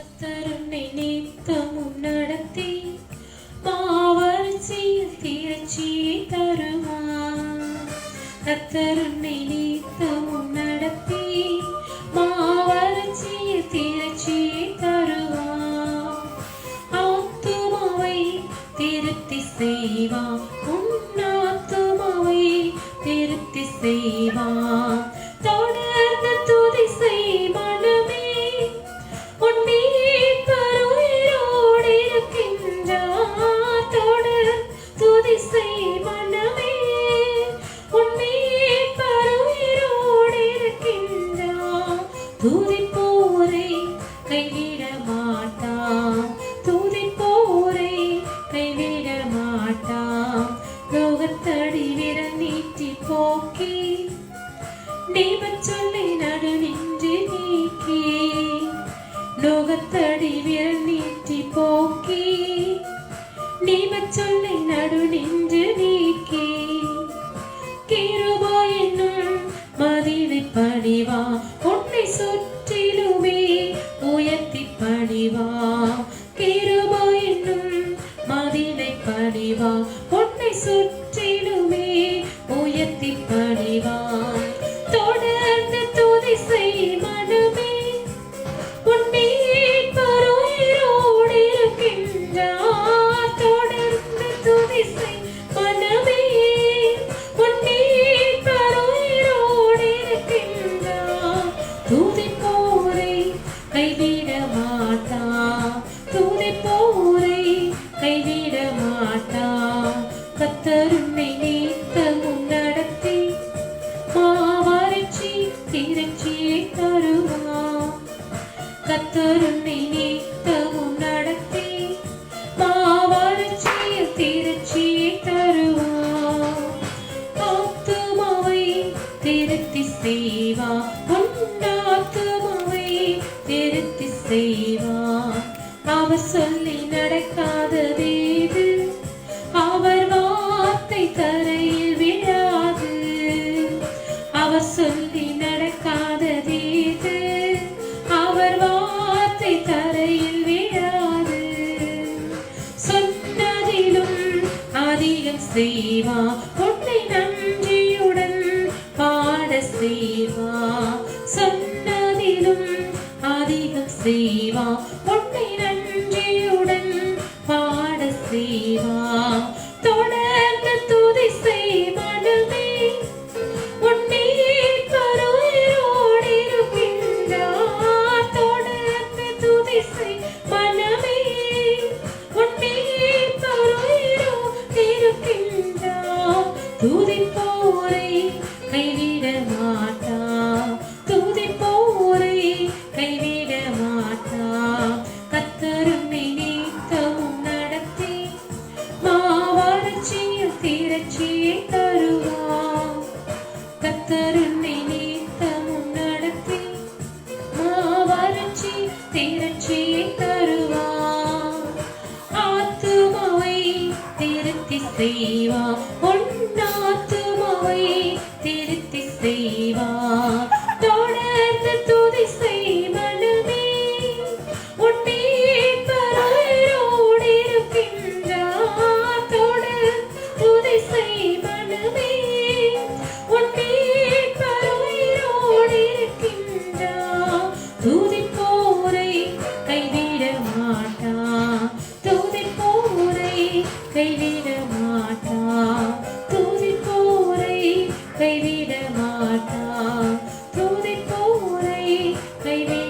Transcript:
கத்தருன்னை நித்தமும் நடத்தி மாவரிசையில் திரட்சியை தருவார். கத்தருன்னை நித்தமும் நடத்தி மாவரிசையில் திரட்சியை தருவார். ஆத்துமாவை திருத்தி செய்வார். உன் ஆத்துமாவை திருத்தி செய்வார். தெய்வச் சொல்லை நடு நின்று நீக்கி லோகத்தடி விரல் நீட்டி போக்கி தெய்வச் சொல்லை நடு நின்று நீக்கி கீருபோ என்னும் மதிலை பணிவா உன்னை சுற்றிலுமே உயர்த்தி பணிவா கீருபோ என்னும் மதிவை பணிவா உன்னை சுற்றிலுமே உயர்த்தி பணிவா கைவிட மாட்டார். துதிப்போரை கைவிட மாட்டா. கர்த்தர் உன்னை நித்தமும் நடத்தி மாவறட்சி திரட்சியை தருவா கர்த்தர் உன்னை நித்தமும் நடத்தி மாவறட்சியில் திரட்சியை தருவா ஆத்துமாவை திருத்தி செய்வா அவர் சொல்லி நடக்காததேது அவர் வார்த்தை தரையில் விழாது. அவர் சொல்லி நடக்காததேது அவர் வார்த்தை தரையில் விழாது. சொன்னதிலும் அதிகம் செய்வா உன்னை நன்றியுடன் பாட செய்வா. சொன்னதிலும் அதிகம் செய்வா பாட செய்வா தொடர்ந்து துதி செய் மனமே உன் மீட்பர் உயிரோடு இருக்கின்றார். தொடர்ந்து துதி செய் மனமே. உன் மீட்பர் உயிரோடு இருக்கின்றார். துதிப்போரை திரட்சியை தருவார். ஆத்துமாவை திருத்தி செய்வா மாட்டா துதிப்போரை கைவே